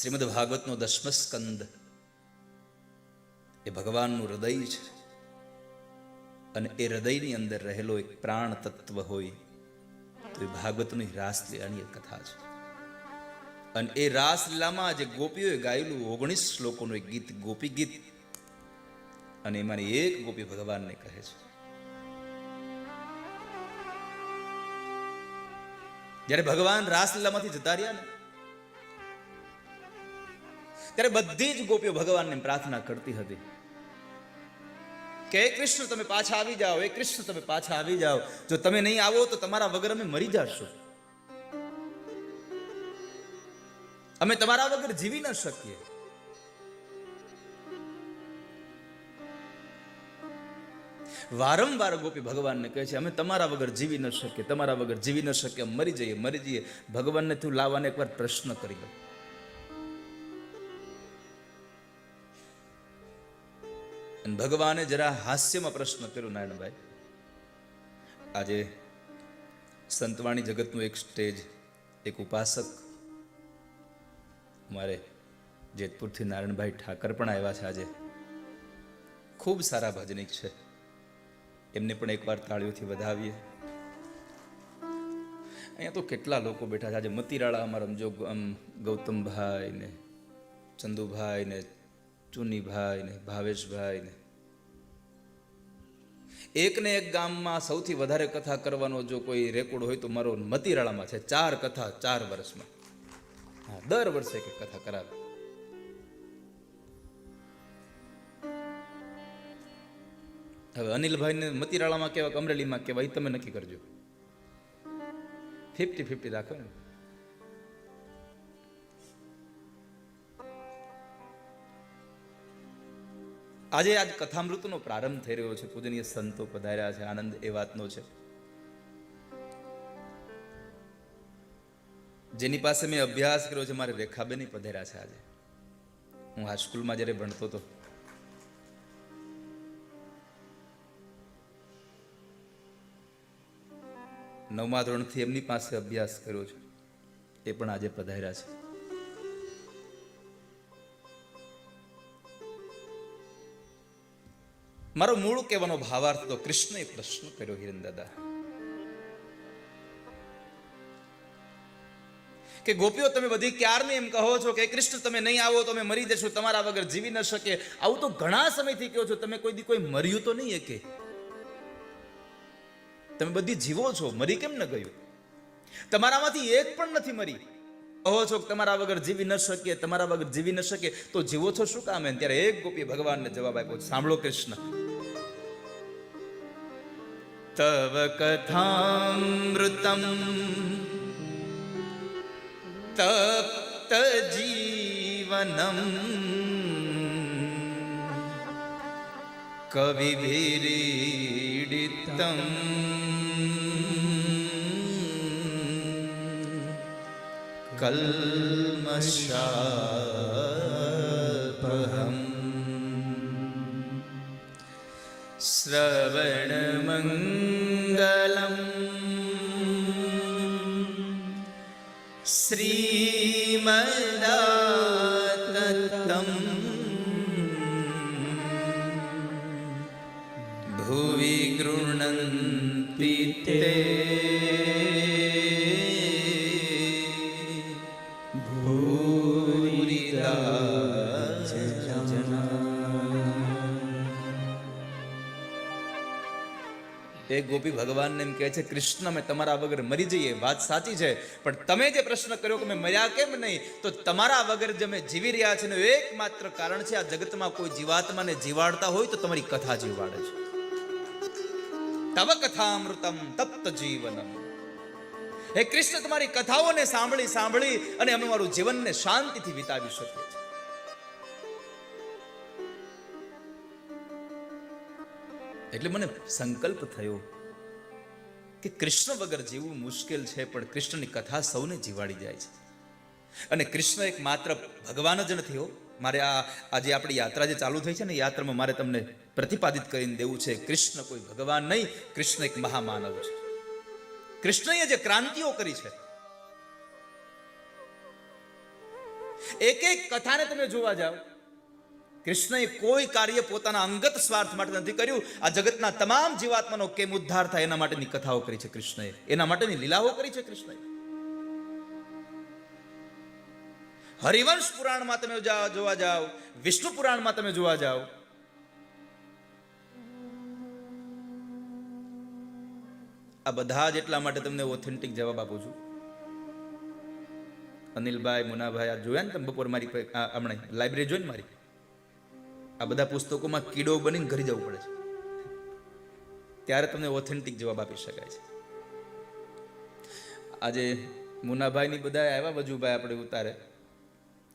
શ્રીમદ ભાગવતનો દસમ સ્કંદ એ ભગવાનનું હૃદય છે. અને એ હૃદયની અંદર રહેલો એક પ્રાણ તત્વ હોય, તો એ ભાગવતની રાસલીલાની કથા છે. અને એ રાસલીલામાં જે ગોપીઓએ ગાયેલું ઓગણીસ શ્લોકોનું એક ગીત, ગોપી ગીત, અને એમાંની એક ગોપી ભગવાનને કહે છે. જ્યારે ભગવાન રાસલીલામાંથી જતા રહ્યા ને ત્યારે બધી જ ગોપીઓ ભગવાનને પ્રાર્થના કરતી હતી કે કૃષ્ણ, તમે પાછા આવી જાઓ એ કૃષ્ણ, તમે પાછા આવી જાઓ. જો તમે નહીં આવો તો તમારા વગર અમે મરી જશો. અમે તમારા વગર જીવી ન શકીએ. વારંવાર ગોપી ભગવાનને કહે છે, અમે તમારા વગર જીવી ન શકીએ, તમારા વગર જીવી ન શકીએ મરી જઈએ મરી જઈએ. ભગવાનને તું લાવવાને એકવાર પ્રશ્ન કરી લો ભગવાને જરા હાસ્યમાં પ્રશ્ન કર્યો, નારાયણભાઈ. આજે સંતવાણી જગતનું એક સ્ટેજ, એક ઉપાસક મારે જેતપુરથી નારાયણભાઈ ઠાકર પણ આવ્યા છે આજે. ખૂબ સારા ભજનિક છે. એમને પણ એકવાર તાળીઓથી વધાવીએ. અહીંયા તો કેટલા લોકો બેઠા છે. આજે મતીરાળા, અમારા રમજો ગૌતમભાઈ ને ચંદુભાઈ ને ચુનીભાઈ ને ભાવેશભાઈ ને એક ને એક ગામમાં સૌથી વધારે કથા કરવાનો જો કોઈ રેકોર્ડ હોય તો મારો મતીરાળામાં છે. ચાર કથા ચાર વર્ષમાં. હા, દર વર્ષે એક કથા કરાવે. હવે અનિલભાઈને મતીરાળામાં કહેવાય અમરેલીમાં કહેવાય તમે નક્કી કરજો. ફિફ્ટી ફિફ્ટી રાખો ને આજે આજ કથામૃતનો પ્રારંભ થઈ રહ્યો છે. પૂજનીય સંતો પધાર્યા છે. આનંદ એ વાતનો છે. જેની પાસે મેં અભ્યાસ કર્યો છે, મારે રેખાબેન પધાર્યા છે આજે. હું હાઈસ્કૂલમાં જ્યારે ભણતો હતો. નવમા ધોરણથી એમની પાસે અભ્યાસ કર્યો છે. એ પણ આજે પધાર્યા છે. મારો મૂળ કહેવાનો ભાવાર્થ તો કૃષ્ણએ પ્રશ્ન કર્યો હિરન દાદા કે ગોપીઓ, તમે બધી ક્યારને એમ કહો છો કે કૃષ્ણ, તમે નહીં આવો તો અમે મરી જશું, તમારા વગર જીવી ન શકે આવું તો ઘણા સમયથી કહો છો, તમે કોઈ દી કોઈ મર્યું તો નહીં એકે? તમે બધી જીવો છો, મરી કેમ ન ગયું? તમારામાંથી એક પણ નથી મરી. કહો છો કે તમારા વગર જીવી ન શકીએ, તમારા વગર જીવી ન શકીએ, તો જીવો છો શું કામ ત્યારે એક ગોપી ભગવાનને જવાબ આપ્યો, સાંભળો કૃષ્ણ તવ કથામૃતમ તપ્ત જીવનમ કવિભીરીડિતમ કલ્મષાપહમ શ્રીમદાતતમ ભુવિ ગૃણન્તિ તે ભૂરિદા એ ગોપી ભગવાનને એમ કહે છે, કૃષ્ણ અમે તમારા વગર મરી જઈએ. વાત સાચી છે, પણ તમે જે પ્રશ્ન કર્યો કે મેં મર્યા કેમ નહીં, તો તમારા વગર જે અમે જીવી રહ્યા છે એનું એકમાત્ર કારણ છે, આ જગતમાં કોઈ જીવાત્માને જીવાડતા હોય તો તમારી કથા જીવાડે છે. તવ કથામૃતમ તપ્ત જીવનમ. હે કૃષ્ણ, તમારી કથાઓને સાંભળી સાંભળી અને અમે મારું જીવનને શાંતિથી વિતાવી શકીએ. એટલે મને સંકલ્પ થયો કે કૃષ્ણ વગર જીવવું મુશ્કેલ છે, પણ કૃષ્ણની કથા સૌને જીવાડી જાય છે. અને કૃષ્ણ એક માત્ર ભગવાન જ નથી હો. મારે આ આજે આપણી યાત્રા જે ચાલુ થઈ છે ને, યાત્રામાં મારે તમને પ્રતિપાદિત કરીને દેવું છે, કૃષ્ણ કોઈ ભગવાન નહીં, કૃષ્ણ એક મહામાનવ છે. કૃષ્ણએ જે ક્રાંતિઓ કરી છે, એક એક કથાને તમે જોવા જાઓ. કૃષ્ણએ કોઈ કાર્ય પોતાના અંગત સ્વાર્થ માટે નથી કર્યું. આ જગતના તમામ જીવાત્માનો કેમ ઉદ્ધાર થાય એના માટેની કથાઓ કરી છે કૃષ્ણએ. એના માટેની લીલાઓ કરી છે કૃષ્ણએ. હરિવંશ પુરાણમાં તમે જોવા જાઓ. વિષ્ણુ પુરાણમાં તમે જોવા જાઓ. આ બધા જ એટલા માટે તમને ઓથેન્ટિક જવાબ આપું છું. અનિલભાઈ, મુનાભાઈ, આ જોયા ને તમે બપોર મારી હમણાં લાઇબ્રેરી જોઈને મારી? આ બધા પુસ્તકોમાં કીડો બનીને ઘરી જવું પડે છે. ત્યારે તમને ઓથેન્ટિક જવાબ આપી શકાય છે. આજે મુનાભાઈની બધા આવ્યા, વજુભાઈ આપણે ઉતારે.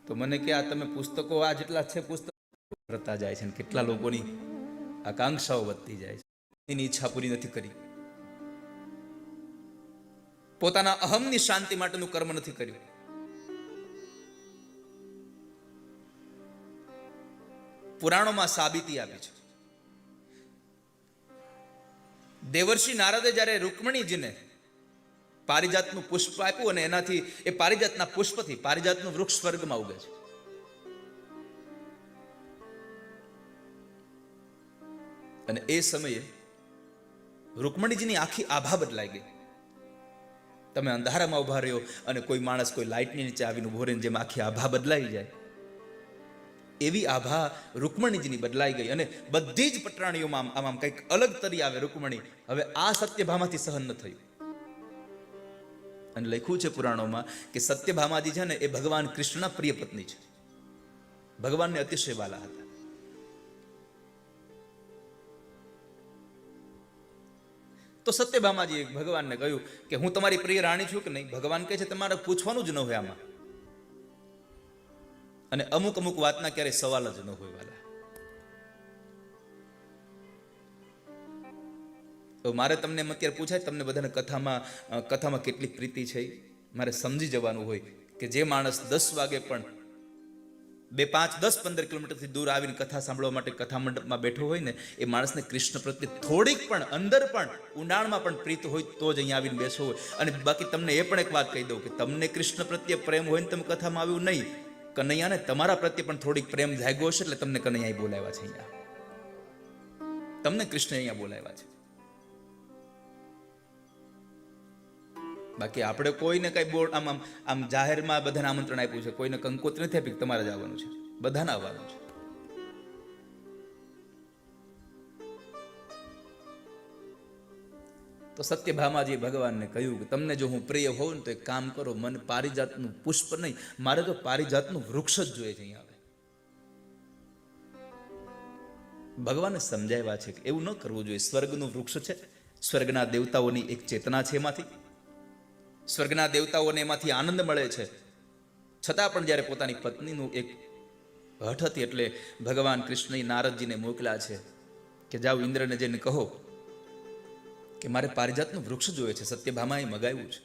તો મને કે આ તમે પુસ્તકો, આ જેટલા છે પુસ્તકો, કરતા જાય છે ને કેટલા લોકોની આકાંક્ષાઓ વધતી જાય છે. એની ઈચ્છા પૂરી નથી કરી. પોતાના અહમની શાંતિ માટેનું કર્મ નથી કર્યું. પુરાણોમાં સાબિતી આપી છે. દેવર્ષિ નારદે જ્યારે રૂકમણીજીને પારિજાતનું પુષ્પ આપ્યું અને એનાથી એ પારિજાતના પુષ્પથી પારિજાતનું વૃક્ષ સ્વર્ગમાં ઉગે છે. અને એ સમયે રૂકમણીજીની આખી આભા બદલાઈ ગઈ. તમે અંધારામાં ઊભા રહ્યો અને કોઈ માણસ કોઈ લાઇટની નીચે આવીને ઊભો રહીને જેમ આખી આભા બદલાઈ જાય એવી આભા રૂકમણીજીની બદલાઈ ગઈ અને બધી જ પટરાણીઓમાં આમ આમ કંઈક અલગ તરી આવે રૂકમણી. હવે આ સત્યભામાથી સહન ન થયું. અને લખ્યું છે પુરાણોમાં કે સત્યભામાજી છે ને એ ભગવાન કૃષ્ણના પ્રિય પત્ની છે. ભગવાનને અતિશય વાલા હતા. તો સત્યભામાજીએ ભગવાનને કહ્યું કે હું તમારી પ્રિય રાણી છું કે નહીં? ભગવાન કહે છે, તમારે પૂછવાનું જ ન હોય આમાં. અને અમુક અમુક વાતના ક્યારેય સવાલ જ ન હોય વાલા. તો મારે તમને એમ અત્યારે પૂછાય, તમને બધાને કથામાં કથામાં કેટલી પ્રીતિ છે? મારે સમજી જવાનું હોય કે જે માણસ દસ વાગે પણ બે પાંચ, દસ, પંદર કિલોમીટરથી દૂર આવીને કથા સાંભળવા માટે કથા મંડપમાં બેઠો હોય ને, એ માણસને કૃષ્ણ પ્રત્યે થોડીક પણ, અંદર પણ, ઊંડાણમાં પણ પ્રીત હોય તો જ અહીંયા આવીને બેસો હોય. અને બાકી તમને એ પણ એક વાત કહી દઉં કે તમને કૃષ્ણ પ્રત્યે પ્રેમ હોય ને તમે કથામાં આવ્યું નહીં કનૈયાને તમારા પ્રત્યે પણ થોડીક પ્રેમ જાગ્યો હશે એટલે તમને કનૈયા બોલાવ્યા છે અહીંયા. તમને કૃષ્ણ અહીંયા બોલાવ્યા છે. બાકી આપણે કોઈને કઈ બોર્ડ આમ આમ જાહેરમાં બધાને આમંત્રણ આપ્યું છે. કોઈને કંકોત્રી નથી આપી તમારે જ આવવાનું છે. બધાને આવવાનું છે. તો સત્યભામાજી ભગવાનને કહ્યું કે તમને જો હું પ્રિય હોઉં ને તો એક કામ કરો, મને પારિજાતનું પુષ્પ નહીં, મારે તો પારિજાતનું વૃક્ષ જ જોઈએ છે અહીંયા આવે. ભગવાને સમજાવ્યા છે કે એવું ન કરવું જોઈએ. સ્વર્ગનું વૃક્ષ છે. સ્વર્ગના દેવતાઓની એક ચેતના છે એમાંથી. સ્વર્ગના દેવતાઓને એમાંથી આનંદ મળે છે. છતાં પણ જ્યારે પોતાની પત્નીનું એક હઠ હતી એટલે ભગવાન કૃષ્ણએ નારદજીને મોકલ્યા છે કે, જાઓ ઇન્દ્રને જઈને કહો કે મારે પારિજાતનું વૃક્ષ જોઈએ છે, સત્યભામાએ મગાવ્યું છે.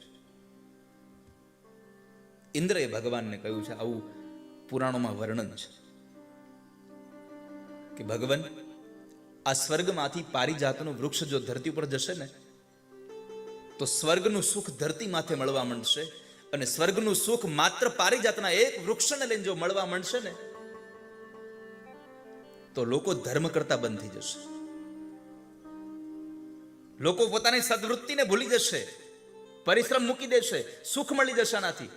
ઇન્દ્રએ ભગવાનને કહ્યું છે, આવું પુરાણોમાં વર્ણન છે કે ભગવાન, આ સ્વર્ગમાંથી પારિજાતનું વૃક્ષ જો ધરતી ઉપર જશે ને, તો સ્વર્ગનું સુખ ધરતી માથે મળવા માંડશે અને સ્વર્ગનું સુખ માત્ર પારિજાતના એક વૃક્ષને લઈને જો મળવા માંડશે ને, તો લોકો ધર્મ કરતા બંધ થઈ જશે. લોકો પોતાની સદવૃત્તિને ભૂલી જશે, પરિશ્રમ મૂકી દેશે, સુખ મળી જશે આનાથી.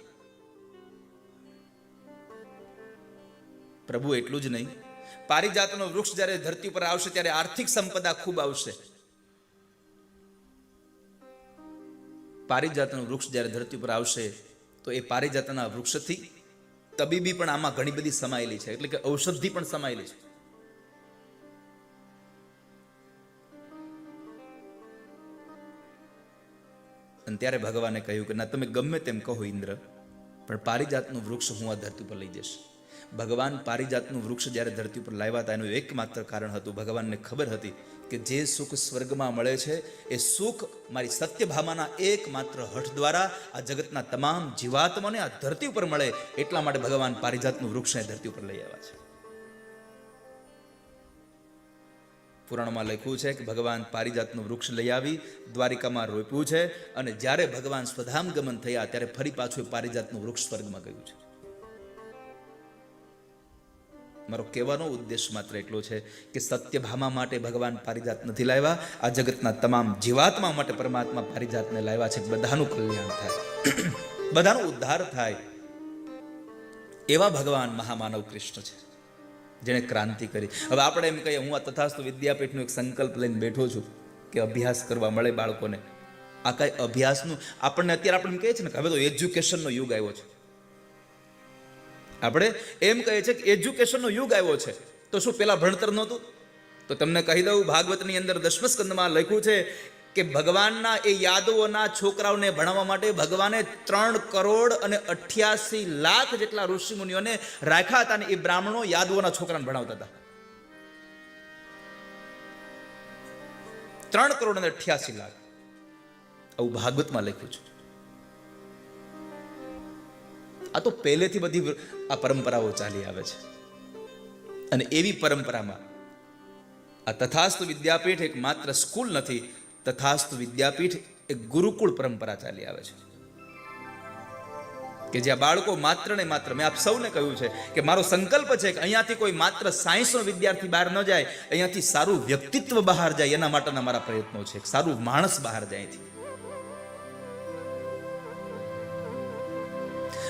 પ્રભુ એટલું જ નહીં. પારિજાતનો વૃક્ષ જ્યારે ધરતી પર આવશે ત્યારે આર્થિક સંપદા ખૂબ આવશે. પારિજાતનું વૃક્ષ જ્યારે ધરતી પર આવશે, તો એ પારિજાતના વૃક્ષથી તબીબી પણ આમાં ઘણી બધી સમાયેલી છે. એટલે કે ઔષધિ પણ સમાયેલી છે. અને ત્યારે ભગવાને કહ્યું કે, ના, તમે ગમે તેમ કહો ઇન્દ્ર, પણ પારિજાતનું વૃક્ષ હું આ ધરતી પર લઈ જઈશ. ભગવાન પારિજાતનું વૃક્ષ જ્યારે ધરતી પર લાવ્યા હતા, એનું એકમાત્ર કારણ હતું, ભગવાનને ખબર હતી કે જે સુખ સ્વર્ગમાં મળે છે, એ સુખ મારી સત્યભામાના એકમાત્ર હઠ દ્વારા આ જગતના તમામ જીવાત્માને આ ધરતી ઉપર મળે, એટલા માટે ભગવાન પારિજાતનું વૃક્ષને ધરતી ઉપર લઈ આવ્યા છે. પુરાણમાં લખ્યું છે કે ભગવાન પારિજાતનું વૃક્ષ લઈ આવી, દ્વારિકામાં રોપ્યું છે અને જ્યારે ભગવાન સ્વધામ ગમન થયા ત્યારે ફરી પાછું પારિજાતનું વૃક્ષ સ્વર્ગમાં ગયું છે. મારો કહેવાનો ઉદ્દેશ માત્ર એટલો છે કે સત્યભામા માટે ભગવાન પારિજાત નથી લાવ્યા. આ જગતના તમામ જીવાત્મા માટે પરમાત્મા પારિજાતને લાવ્યા છે. બધાનું કલ્યાણ થાય. બધાનો ઉદ્ધાર થાય. એવા ભગવાન મહામાનવ કૃષ્ણ છે. જેણે ક્રાંતિ કરી. હવે આપણે એમ કહીએ, હું આ તથાસ્તુ વિદ્યાપીઠનો એક સંકલ્પ લઈને બેઠો છું કે અભ્યાસ કરવા મળે બાળકોને. આ કાંઈ અભ્યાસનું, આપણને અત્યારે આપણે એમ કહીએ છીએ ને કે હવે તો એજ્યુકેશનનો યુગ આવ્યો છે. આપણે એમ કહીએ છીએ કે એજ્યુકેશનનો યુગ આવ્યો છે. તો શું પેલા ભણતર નહોતું? તો તમને કહી દઉં, ભાગવતની અંદર દસમ સ્કંદમાં લખ્યું છે કે ભગવાનના એ યાદવોના છોકરાઓને ભણાવવા માટે ભગવાને ત્રણ કરોડ અને અઠ્યાસી લાખ જેટલા ઋષિમુનિઓને રાખ્યા હતા અને એ બ્રાહ્મણો યાદવોના છોકરાને ભણાવતા હતા. ત્રણ કરોડ અને અઠ્યાસી લાખ. આવું ભાગવતમાં લખ્યું છે. આ તો પહેલેથી બધી આ પરંપરાઓ ચાલી આવે છે. અને એવી પરંપરામાં આ તથાસ્તુ વિદ્યાપીઠ એક માત્ર સ્કૂલ નથી તથાસ્તુ વિદ્યાપીઠ એ ગુરુકુળ પરંપરા ચાલી આવે છે. કે જ્યાં બાળકો માત્ર ને માત્ર, મેં આપ સૌને કહ્યું છે કે મારો સંકલ્પ છે કે અહીંયાથી કોઈ માત્ર સાયન્સનો વિદ્યાર્થી બહાર ન જાય, અહીંયાથી સારું વ્યક્તિત્વ બહાર જાય, એના માટેના મારા પ્રયત્નો છે. સારું માણસ બહાર જાય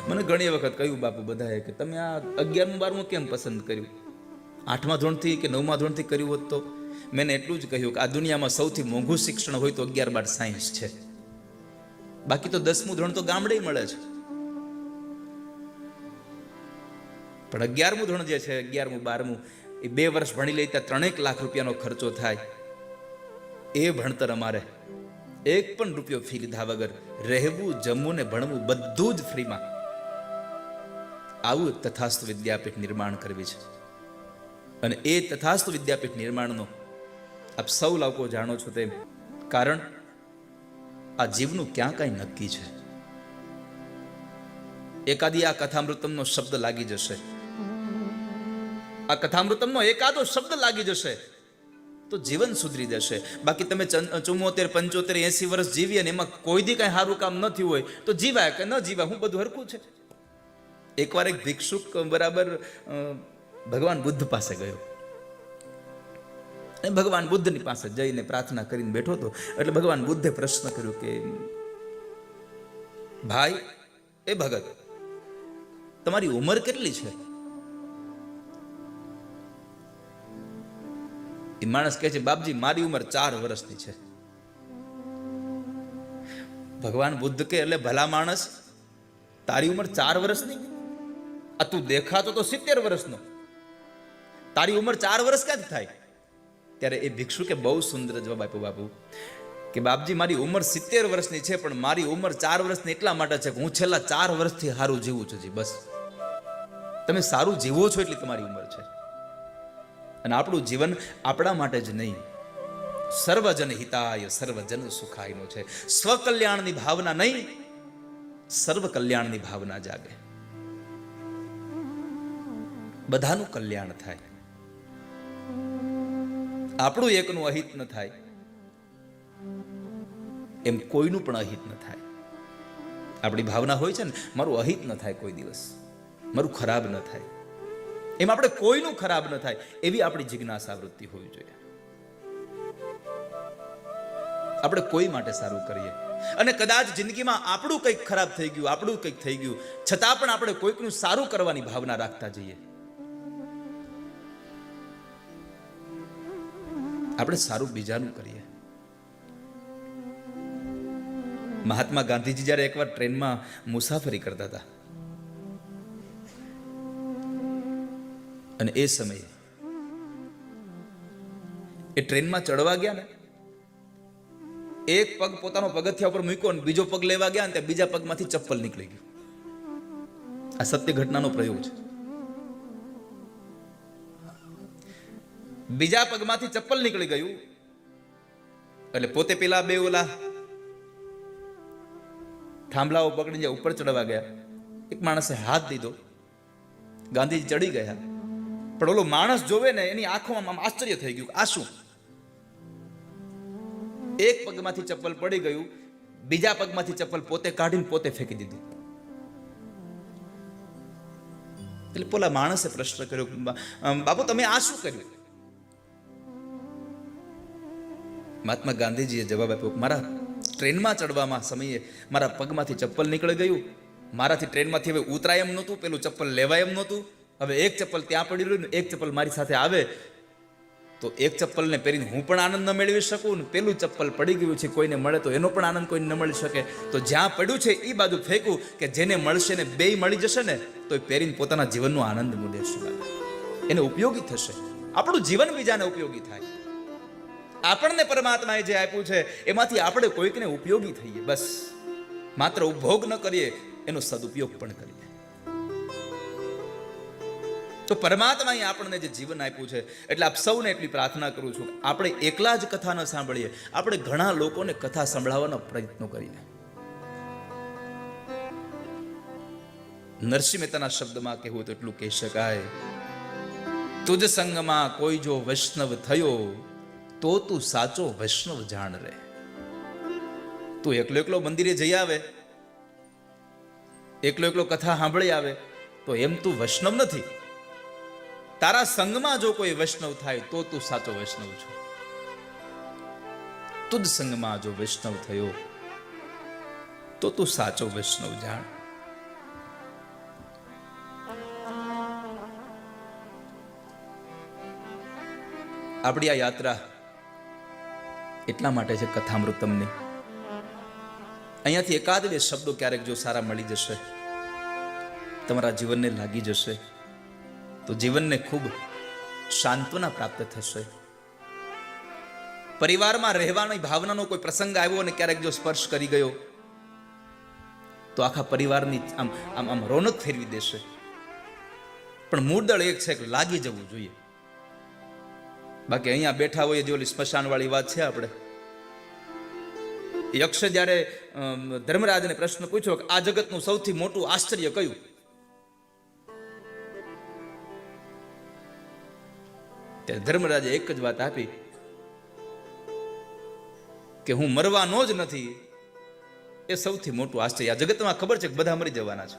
મને ઘણી વખત કહ્યું બાપુ બધાએ કે તમે આ અગિયારમું બારમું કેમ પસંદ કર્યું? આઠમા ધોરણથી કે નવમા ધોરણથી કર્યું હોત તો? મેં એટલું જ કહ્યું કે આ દુનિયામાં સૌથી મોંઘું શિક્ષણ હોય તો અગિયાર બાર સાયન્સ છે. બાકી તો દસમું ધોરણ તો ગામડે મળે છે. પણ અગિયારમું ધોરણ જે છે, અગિયારમું, બારમું, એ બે વર્ષ ભણી લઈ ત્યાં ત્રણેક લાખ રૂપિયાનો ખર્ચો થાય. એ ભણતર અમારે. એક પણ રૂપિયો ફી લીધા વગર રહેવું, જમવું ને ભણવું બધું જ ફ્રીમાં. આવું તથાસ્ત વિદ્યાપીઠ નિર્માણ કરવી છે. અને એ તથાસ્ત વિદ્યાપીઠ નિર્માણનો આપ સૌ લોકો જાણો છો તેમ. કારણ આ જીવનું ક્યાં કાંઈ નક્કી છે? એકાદી આ કથામૃતમનો શબ્દ લાગી જશે. આ કથામૃતમનો એકાદો શબ્દ લાગી જશે. તો જીવન સુધરી જશે. બાકી તમે ચુમ્મોતેર, પંચોતેર, એસી વર્ષ જીવીએ ને એમાં કોઈ દી કાંઈ સારું કામ ન થયું હોય, તો જીવાય કે ન જીવાય, હું બધું હરખું છે. એકવાર એક ભિક્ષુક બરાબર ભગવાન બુદ્ધ પાસે ગયો. એ ભગવાન બુદ્ધની પાસે જઈને પ્રાર્થના કરીને બેઠો હતો. એટલે ભગવાન બુદ્ધે પ્રશ્ન કર્યો કે, ભાઈ, એ ભગત, તમારી ઉંમર કેટલી છે? એ માણસ કહે છે, બાપજી, મારી ઉંમર ચાર વર્ષની છે. ભગવાન બુદ્ધ કે એટલે ભલા માણસ, તારી ઉંમર ચાર વર્ષની? આ તું દેખાતો તો સિત્તેર વર્ષનો. તારી ઉંમર ચાર વર્ષ ક્યાંથી થાય? ત્યારે એ ભિક્ષુકે બહુ સુંદર જવાબ આપ્યો, બાપુ, કે બાપજી, મારી ઉંમર સિત્તેર વર્ષની છે, પણ મારી ઉંમર ચાર વર્ષની એટલા માટે છે કે હું છેલ્લા ચાર વર્ષથી સારું જીવું છું જી, બસ. તમે સારું જીવો છો એટલી તમારી ઉંમર છે. અને આપણું જીવન આપણા માટે જ નહીં. સર્વજન હિતાય, સર્વજન સુખાયનો છે. સ્વકલ્યાણની ભાવના નહીં સર્વ કલ્યાણની ભાવના જાગે. બધાનું કલ્યાણ થાય. આપણું એકનું અહિત ન થાય. એમ કોઈનું પણ અહિત ન થાય. આપણી ભાવના હોય છે ને, મારું અહિત ન થાય કોઈ દિવસ. મારું ખરાબ ન થાય. એમ આપણે કોઈનું ખરાબ ન થાય, એવી આપણી જિજ્ઞાસા વૃત્તિ હોવી જોઈએ. આપણે કોઈ માટે સારું કરીએ. અને કદાચ જિંદગીમાં આપણું કંઈક ખરાબ થઈ ગયું, આપણું કંઈક થઈ ગયું, છતાં પણ આપણે કોઈકનું સારું કરવાની ભાવના રાખતા જઈએ. આપણે સારું બીજાનું કરીએ. મહાત્મા ગાંધીજી જ્યારે એકવાર ટ્રેનમાં મુસાફરી કરતા હતા. અને એ સમયે એ ટ્રેનમાં ચડવા ગયા ને, એક પગ પોતાનો પગથિયા ઉપર મૂક્યો અને બીજો પગ લેવા ગયા ને ત્યાં બીજા પગમાંથી ચપ્પલ નીકળી ગયું. આ સત્ય ઘટનાનો પ્રયોગ છે. બીજા પગમાંથી ચપ્પલ નીકળી ગયું. એટલે પોતે પેલા બે ઓલા થાંભલાઓ પકડીને ઉપર ચડવા ગયા. એક માણસે હાથ દીધો. ગાંધીજી ચડી ગયા. પણ ઓલો માણસ જોવે ને એની આંખોમાં આમ આશ્ચર્ય થઈ ગયું આ શું? એક પગમાંથી ચપ્પલ પડી ગયું. બીજા પગમાંથી ચપ્પલ પોતે કાઢીને પોતે ફેંકી દીધી. એટલે પેલા માણસે પ્રશ્ન કર્યો "બા- બાપુ, તમે આ શું કર્યું? મહાત્મા ગાંધીજીએ જવાબ આપ્યો મારા ટ્રેનમાં ચડવામાં સમયે મારા પગમાંથી ચપ્પલ નીકળી ગયું. મારાથી ટ્રેનમાંથી હવે ઉતરાય એમ નહોતું, પેલું ચપ્પલ લેવાય એમ નહોતું. હવે એક ચપ્પલ ત્યાં પડી રહ્યું એક ચપ્પલ મારી સાથે આવે. તો એક ચપ્પલને પહેરીને હું પણ આનંદ ન મેળવી શકું ને પેલું ચપ્પલ પડી ગયું છે, કોઈને મળે તો એનો પણ આનંદ કોઈને ન મળી શકે. તો જ્યાં પડ્યું છે એ બાજુ ફેંકું કે જેને મળશે ને બેય મળી જશે ને તો એ પહેરીને પોતાના જીવનનો આનંદ મૂલેશે એને ઉપયોગી થશે. આપણું જીવન બીજાને ઉપયોગી થાય. આપણને પરમાત્માએ જે આપ્યું છે, એમાંથી આપણે કોઈકને ઉપયોગી થઈએ, બસ. માત્ર ઉપભોગ ન કરીએ, એનો સદુપયોગ પણ કરીએ. તો પરમાત્માએ આપણને જે જીવન આપ્યું છે, એટલે આપ સૌને એટલી પ્રાર્થના કરું છું, આપણે એકલા જ કથા ન સાંભળીએ, આપણે ઘણા લોકોને કથા સંભળાવવાનો પ્રયત્ન કરીએ નરસિંહ મહેતાના શબ્દમાં કહેવું તો એટલું કહી શકાય, તુજ સંગમાં કોઈ જો વૈષ્ણવ થયો તો તું સાચો વૈષ્ણવ જાણ રે. તું એકલો એકલો મંદિરે જઈ આવે. એકલો એકલો કથા સાંભળી આવે, તો એમ તું વૈષ્ણવ નથી. તારા સંગમાં જો કોઈ વૈષ્ણવ થાય, તો તું સાચો વૈષ્ણવ છો. તુજ સંગમાં જો વૈષ્ણવ થયો, તો તું સાચો વૈષ્ણવ જાણ. આપણી આ યાત્રા એટલા માટે છે કથામૃતમની. અહીંયાથી એકાદ બે શબ્દો ક્યારેક જો સારા મળી જશે, તમારા જીવનને લાગી જશે, તો જીવનને ખૂબ સાંત્વના પ્રાપ્ત થશે. પરિવારમાં રહેવાની ભાવનાનો કોઈ પ્રસંગ આવ્યો અને ક્યારેક જો સ્પર્શ કરી ગયો, તો આખા પરિવારની આમ આમ આમ રોનક ફેરવી દેશે. પણ મૂળદળ એક છે કે લાગી જવું જોઈએ. બાકી અહીંયા બેઠા હોય જે ઓલી સ્મશાન વાળી વાત છે આપણે. યક્ષે જ્યારે ધર્મરાજને પ્રશ્ન પૂછ્યો કે આ જગતનું સૌથી મોટું આશ્ચર્ય કયું? ત્યારે ધર્મરાજે એક જ વાત આપી કે હું મરવાનો જ નથી. એ સૌથી મોટું આશ્ચર્ય. આ જગતમાં ખબર છે કે બધા મરી જવાના છે.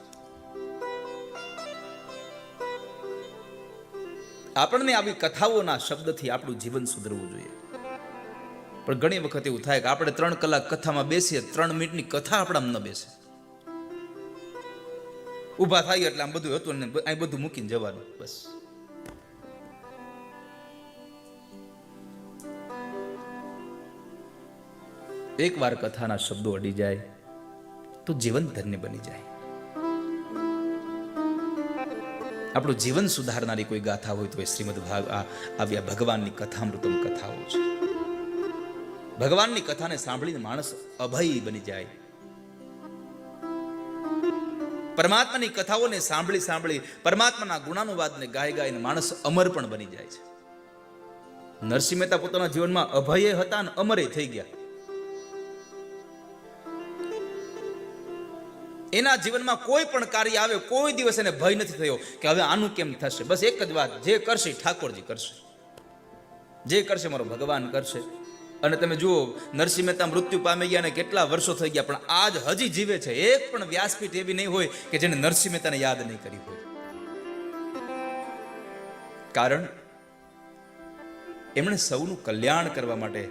આપણને આવી કથાઓના શબ્દથી આપણું જીવન સુધરવું જોઈએ. પણ ઘણી વખત એવું થાય કે આપણે ત્રણ કલાક કથામાં બેસીએ, ત્રણ મિનિટની કથા આપણામાં ન બેસે. ઊભા થાય એટલે આમ બધું હતું ને અહીં બધું મૂકીને જવાનું, બસ. એકવાર કથાના શબ્દો અડી જાય તો જીવન ધન્ય બની જાય. આપણું જીવન સુધારનારી કોઈ ગાથા હોય તો એ શ્રીમદ ભાગ આવ્યા ભગવાનની કથામૃતમ કથાઓ છે. ભગવાનની કથાને સાંભળીને માણસ અભય બની જાય. પરમાત્માની કથાઓને સાંભળી સાંભળી પરમાત્માના ગુણાનુવાદને ગાય ગાઈને માણસ અમર પણ બની જાય છે. નરસિંહ મહેતા પોતાના જીવનમાં અભયે હતા અને અમરે થઈ ગયા. એના જીવનમાં કોઈ પણ કાર્ય આવે, કોઈ દિવસ એને ભય નથી થયો કે હવે આનું કેમ થશે? બસ એક જ વાત, જે કરશે ઠાકોરજી કરશે. જે કરશે મારો ભગવાન કરશે. અને તમે જુઓ, નરસિંહ મહેતા મૃત્યુ પામી ગયા અને કેટલા વર્ષો થઈ ગયા, પણ આજ હજી જીવે છે. એક પણ વ્યાસપીઠ એવી નહીં હોય કે જેને નરસિંહ મહેતાને યાદ નહીં કરી હોય. કારણ, એમણે સૌનું કલ્યાણ કરવા માટે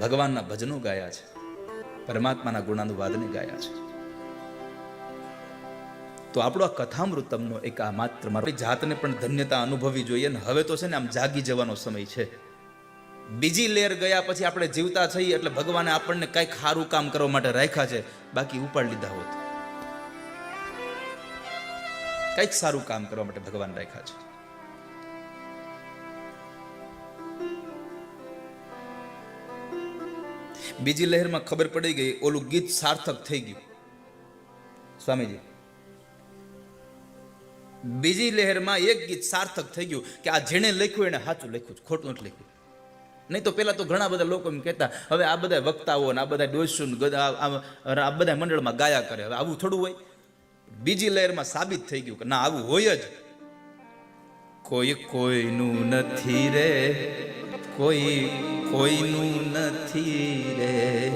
ભગવાનના ભજનો ગાયા છે. પરમાત્માના ગુણાનુવાદને ગાયા છે. તો આપણો આ કથામૃતમનો એક આ માત્ર મારી. જાતને પણ ધન્યતા અનુભવવી જોઈએ ને હવે તો છે ને આમ જાગી જવાનો સમય છે. બીજી લેર ગયા પછી આપણે જીવતા છીએ એટલે ભગવાને આપણને કંઈક સારું કામ કરવા માટે રાખ્યા છે. બાકી ઉપાડ લીધા હોત. કંઈક સારું કામ કરવા માટે ભગવાન રાખ્યા છે. બીજી લહેરમાં ખબર પડી ગઈ, ઓલું ગીત સાર્થક થઈ ગયું. સ્વામીજી બીજી લહેરમાં એક ગીત સાર્થક થઈ ગયું કે આ જેણે લખ્યું એને સાચું લખ્યું ખોટું નથી લખ્યું. નહીં તો પેલા તો ઘણા બધા લોકો એમ કહેતા, હવે આ બધા વક્તાઓ ને આ બધા ડોસું ને ગધા આ આ બધા મંડળમાં ગાયા કરે. હવે આવું થોડું હોય. બીજી લહેરમાં સાબિત થઈ ગયું કે ના, આવું હોય જ. કોઈ કોઈનું નથી રે, કોઈ કોઈનું નથી રે.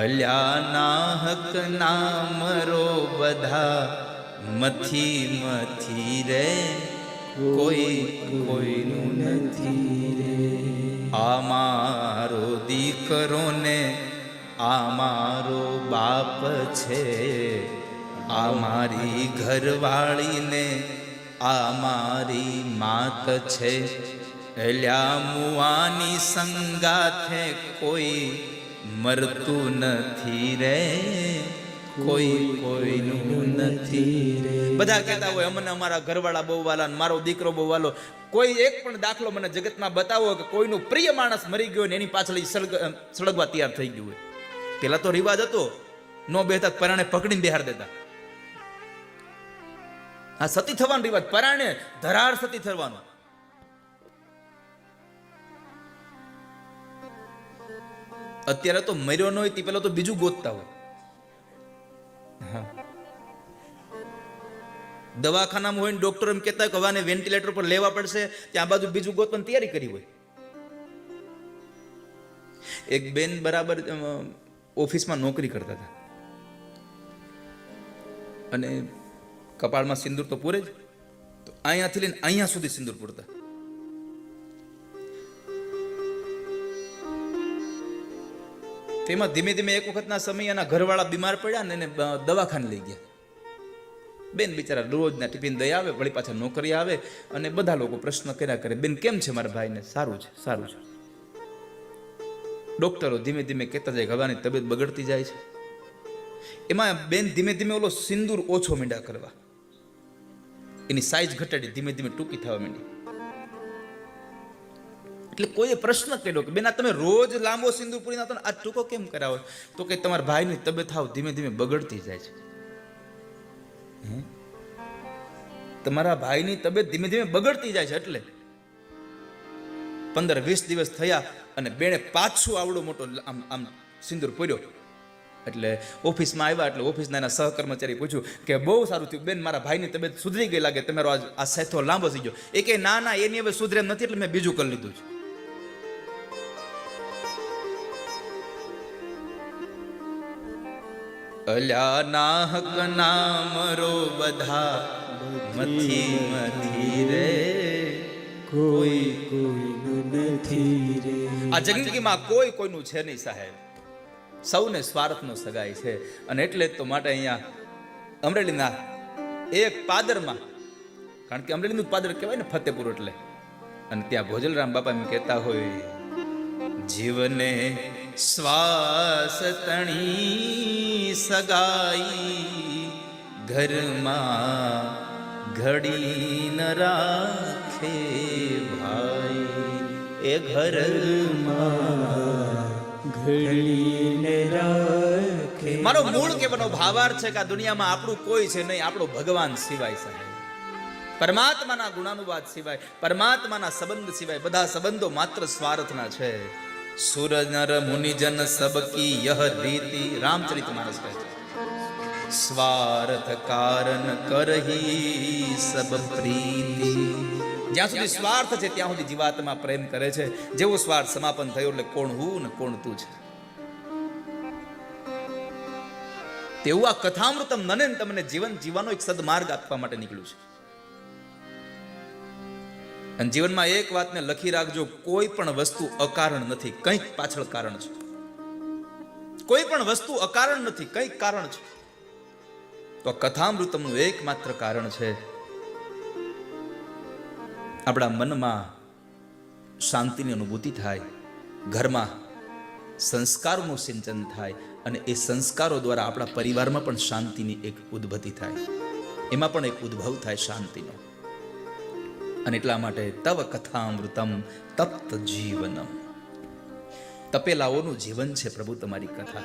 અલ્યા ના હક ના મરો બધા. મથી મથી રે, કોઈ કોઈનું નથી રે. મારો દીકરો ને મારો બાપ છે. આ મારી ઘરવાળીને, આ મારી માત છે. એલ્યા મુવાની સંગાથે કોઈ મરતું નથી રે. કોઈ કોઈનું નથી બધા કહેતા હોય, અમને અમારા ઘરવાળા બહુ વાલા મારો દીકરો બહુ વાલો. કોઈ એક પણ દાખલો મને જગતમાં બતાવો કે કોઈનું પ્રિય માણસ મરી ગયો ને એની પાછળ સળગવા તૈયાર થઈ ગયું હોય. પેલા તો રિવાજ હતો, નો બેહતા પરાણે પકડીને બિહાર દેતા. આ સતી થવાનો રિવાજ, પરાણે ધરાર સતી થવાનો. અત્યારે તો મર્યો ન હોય તે પેલા તો બીજું ગોતતા હોય. દવાખાનામાં હોય ને ડોક્ટર એમ કહેતા હોય કે હવાને વેન્ટિલેટર પર લેવા પડશે, ત્યાં બાજુ બીજું ગોતવાની તૈયારી કરી હોય. એક બેન બરાબર ઓફિસમાં નોકરી કરતા હતા. અને કપાળમાં સિંદૂર તો પૂરે જ. તો અહીંયાથી લઈને અહીંયા સુધી સિંદૂર પૂરતા. તેમાં ધીમે ધીમે એક વખતના સમય એના ઘરવાળા બીમાર પડ્યા ને એને દવાખાને લઈ ગયા. બેન બિચારા રોજના ટિફિન દઈ આવે, વળી પાછા નોકરી આવે અને બધા લોકો પ્રશ્ન કર્યા કરે, બેન, કેમ છે મારા ભાઈને? સારું છે સારું છે. ડોક્ટરો ધીમે ધીમે કહેતા જાય હવાની તબિયત બગડતી જાય છે. એમાં બેન ધીમે ધીમે ઓલો સિંદૂર ઓછો મીંડા કરવા. એની સાઈઝ ઘટાડી ધીમે ધીમે ટૂંકી થવા માંડી. એટલે કોઈએ પ્રશ્ન કર્યો કે, બેન, તમે રોજ લાંબો સિંદૂર પૂરી નાખો આ ટૂંકો કેમ કરાવો? તો કે, તમારા ભાઈની તબિયત હાવ ધીમે ધીમે બગડતી જાય છે. તમારા ભાઈની તબિયત ધીમે ધીમે બગડતી જાય છે એટલે. પંદર વીસ દિવસ થયા અને બેણે પાછું આવડો મોટો આમ આમ સિંદૂર પૂર્યો. એટલે ઓફિસમાં આવ્યા એટલે ઓફિસના એના સહકર્મચારી પૂછ્યું કે, બહુ સારું થયું. બેન, મારા ભાઈની તબિયત સુધરી ગઈ લાગે. તમારો આ સેથો લાંબો થઈ ગયો. એ કે, ના ના, એની હવે સુધરે નથી, એટલે મેં બીજું કરી લીધું છે. અલ્યા નાહક નામ રો બધા મથી મથી રે. કોઈ કોઈનું નથી રે. આ જિંદગીમાં કોઈ કોઈનું છે નહીં સાહેબ. સૌને સ્વાર્થનો સગાઈ છે. અને એટલે જ તો માટે અહીંયા અમરેલીના એક પાદરમાં કારણ કે અમરેલીનું પાદર કહેવાય ને ફતેપુર એટલે. અને ત્યાં ભોજલરામ બાપા એમ કહેતા હોય જીવને શ્વાસ તણી સગાઈ ઘરમાં ઘડી ન રાખે ભાઈ. એ ઘરમાં ઘડીને રાખે મારો મૂળ કહેવાનો ભાવાર્થ છે કે આ દુનિયામાં આપણું કોઈ છે નહીં આપણો ભગવાન સિવાય સાહેબ. પરમાત્માના ગુણાનુવાદ સિવાય પરમાત્માના સંબંધ સિવાય બધા સંબંધો માત્ર સ્વાર્થના છે. સુર નર મુનિજન સબકી યહ રીતિ? રામચરિત માનસ કહે છે. સ્વાર્થ કારણ કરહી સબ પ્રીતિ. જ્યાં સુધી સ્વાર્થ છે, ત્યાં સુધી જીવાત્મા પ્રેમ કરે છે. જેવો સ્વાર્થ સમાપન થયો એટલે કોણ હું ને કોણ તું છે? તેવું આ કથામૃતમ મને તમને જીવન જીવવાનો એક સદમાર્ગ આપવા માટે નીકળ્યું છે. અને જીવનમાં એક વાતને લખી રાખજો, કોઈ પણ વસ્તુ અકારણ નથી, કંઈક પાછળ કારણ છે. કોઈ પણ વસ્તુ અકારણ નથી, કંઈક કારણ છે. તો કથામૃતમનું એકમાત્ર કારણ છે આપણા મનમાં શાંતિની અનુભૂતિ થાય, ઘરમાં સંસ્કારોનું સિંચન થાય અને એ સંસ્કારો દ્વારા આપણા પરિવારમાં પણ શાંતિની એક ઉદ્ભતિ થાય. એમાં પણ એક ઉદ્ભવ થાય શાંતિનો. અને એટલા માટે તવ કથામૃતમ તપ્ત જીવનમ. તપેલાઓનું જીવન છે પ્રભુ તમારી કથા.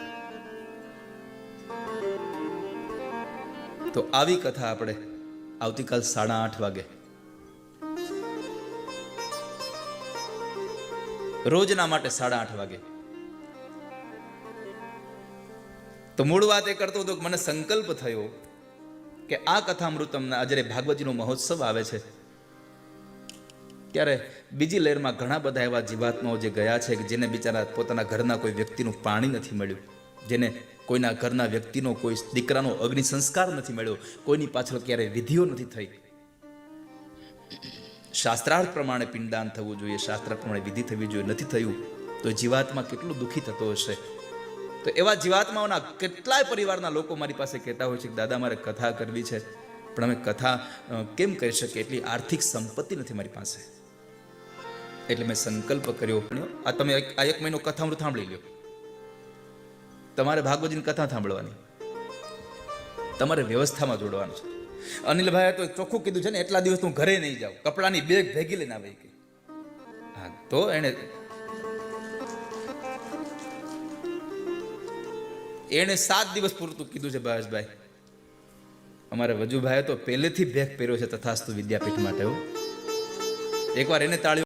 તો આવી કથા આપણે આવતીકાલ સાડા આઠ વાગે. રોજના માટે સાડા આઠ વાગે. તો મૂળ વાત એ કરતો હતો કે મને સંકલ્પ થયો કે આ કથામૃતમના આજે ભાગવતજીનો મહોત્સવ આવે છે. ત્યારે બીજી લહેરમાં ઘણા બધા એવા જીવાત્માઓ જે ગયા છે કે જેને બિચારા પોતાના ઘરના કોઈ વ્યક્તિનું પાણી નથી મળ્યું, જેને કોઈના ઘરના વ્યક્તિનો કોઈ દીકરાનો અગ્નિ સંસ્કાર નથી મળ્યો, કોઈની પાછળ ક્યારેય વિધિઓ નથી થઈ. શાસ્ત્રાર્થ પ્રમાણે પિંડદાન થવું જોઈએ, શાસ્ત્ર પ્રમાણે વિધિ થવી જોઈએ, નથી થયું, તો જીવાત્મા કેટલું દુઃખી થતો હશે? તો એવા જીવાત્માઓના કેટલાય પરિવારના લોકો મારી પાસે કહેતા હોય છે કે, દાદા, મારે કથા કરવી છે, પણ અમે કથા કેમ કરી શકીએ? એટલી આર્થિક સંપત્તિ નથી મારી પાસે. એટલે મેં સંકલ્પ કર્યો. આ તમે આ એક મહિનો કથામૃત સાંભળી લ્યો. તમારે ભાગવતજીની કથા સાંભળવાની. તમારે વ્યવસ્થામાં જોડવાનું છે. અનિલભાઈ તો ચોખ્ખું કીધું છે ને, એટલા દિવસ હું ઘરે નહીં જાઉં. કપડાની બેગ ભેગી લઈને આવી ગઈ હા, તો એણે એણે સાત દિવસ પૂરતું કીધું છે ભાવેશભાઈ અમારે વજુભાઈએ તો પહેલેથી બેગ પહેર્યો છે તથાસ્તુ વિદ્યાપીઠ માટે એકવાર એને તાળીઓ